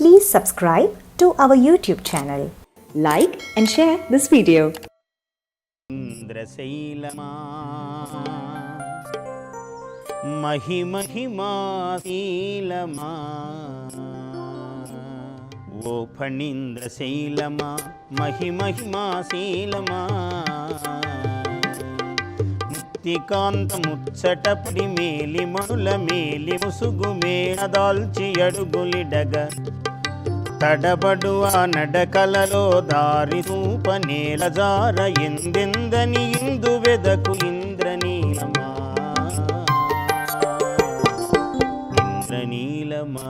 Please subscribe to our YouTube channel. Like and share this video. ఇంద్రశైలమా? మహిమహిమాశీలమా ఓ ఫణీంద్రశైలమా? మహిమహిమాశీలమా ముక్తికాంత ముచ్చటపడి మేలి మనుల మేలి ముసుగు మేనదాల్చి అడుగులిడగ. తడబడు ఆ నడకలలో దారి రూప నేల జార ఎందెందని ఇందు వెదకు ఇంద్రనీలమా? ఇంద్రనీలమా?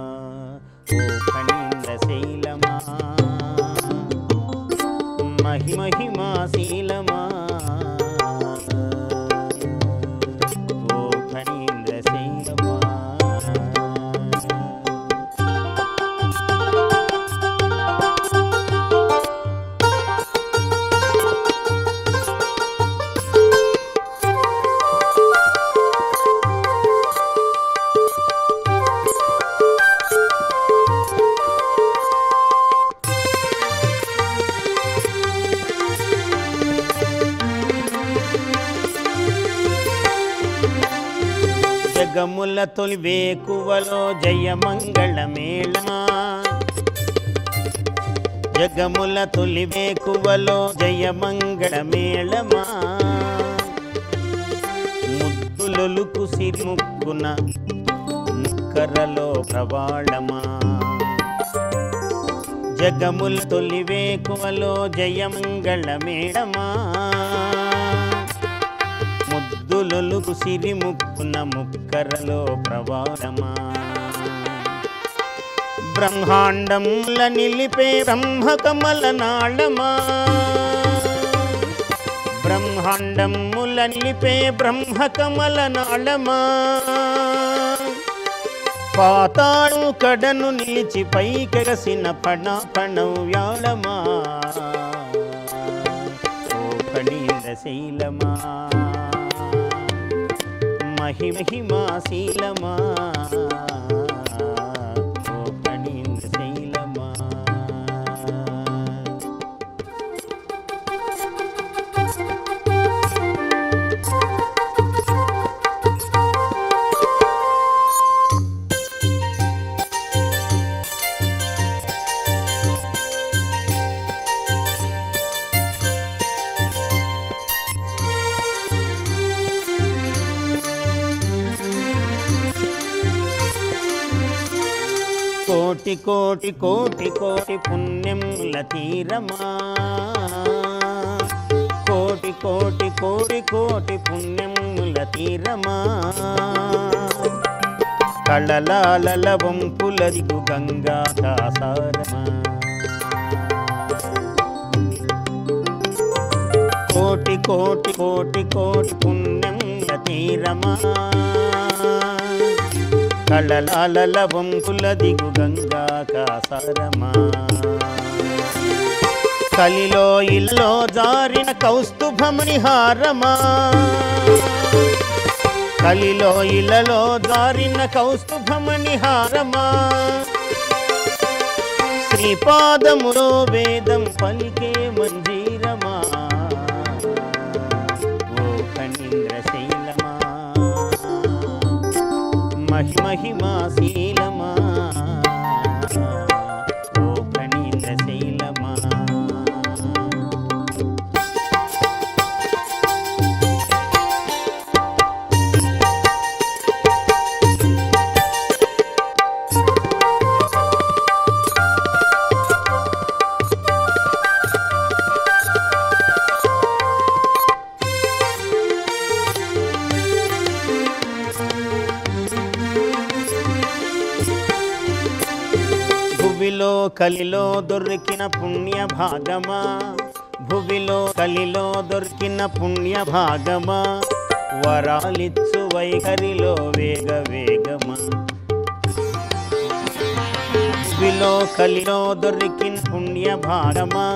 ఓ ఫణీంద్ర శైలమా? మహిమహిమా శీలమా జగముల తొలి వేకువలో జయమంగళ మేళమా జగముల తొలి వేకువలో జయమంగళ మేళమా ముద్దులొలుకు సిరిముక్కున ముక్కరలో ప్రవాళమా. జగముల తొలి జయ మంగళమేళమా మేళమా సిరి ముక్కున ముక్కరలో ప్రవారమా బ్రహ్మాండముల నిలిపే బ్రహ్మకమల నాళమా? బ్రహ్మాండముల నిలిపే బ్రహ్మకమల నాళమా? పాతాళు కడను నిలిచి పైకెగసిన పణ పణవ్యాళమా ఓ ఫణీంద్ర శైలమా महिमहिमा सीलमा కోటి కోటి కోటి కోటి పుణ్యముల తీరమా? కోటి కోటి కోటి కోటి పుణ్యముల తీరమా? కళలాల వంపులదిగు గంగా దాసారమా? కోటి కోటి కోటి కోటి పుణ్యముల తీరమా? కళలాలల వంకుల దిగు గంగా కాసారమా కలిలో ఇల్లో జారిన కౌస్తుభముని హారమా కలిలో ఇలలో జారిన కౌస్తుభమణి హారమా శ్రీపాదములో వేదం పలికే మంజీరమా మహిమహిమా భువిలో కలిలో దొరికిన పుణ్య భాగమా భువిలో కలిలో దొరికిన పుణ్య భాగమా వరాలిచ్చు వైఖరిలో వేగ వేగమా? భువిలో కలిలో దొరికిన పుణ్య భాగమా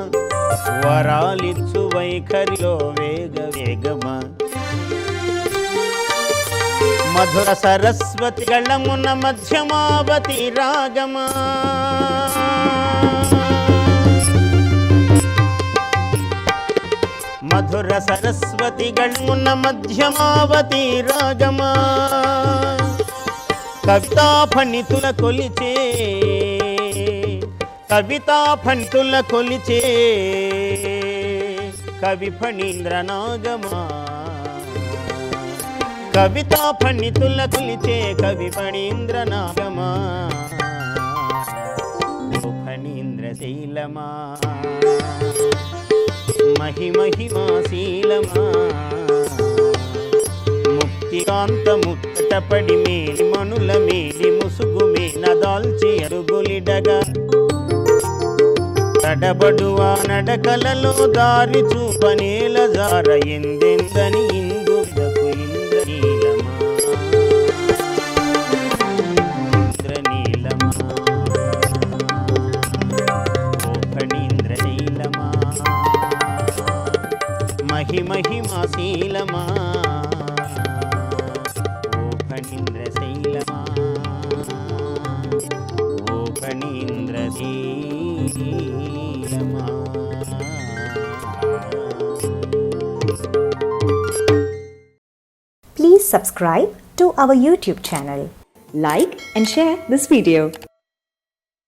వరాలిచ్చు వైఖరిలో వేగ వేగమా? మధుర సరస్వతి గళమున మధ్యమావతి రాగమా మధుర సరస్వతి గళమున మధ్యమావతి రాగమా కవితా ఫణితుల కొలిచే కవితా ఫణితుల కొలిచే కవి ఫణీంద్రనాగమా. కవితా పండితుల కులిచే కవి ఫణీంద్ర నాగమా ఫణీంద్ర మహిమహిమా శీలమా? ముక్తికాంత ముట్టపడి మేలి మనుల మేలి ముసుగు మీన దాల్చి అరుగులిడగా. తడబడువా నడకలలో దారి చూపనేల జార ఎందెందని మహిమహిమశీలమా ఓ ఫణీంద్రశైలమా ఓ ఫణీంద్రశీలమా Please subscribe to our YouTube channel. Like and share this video.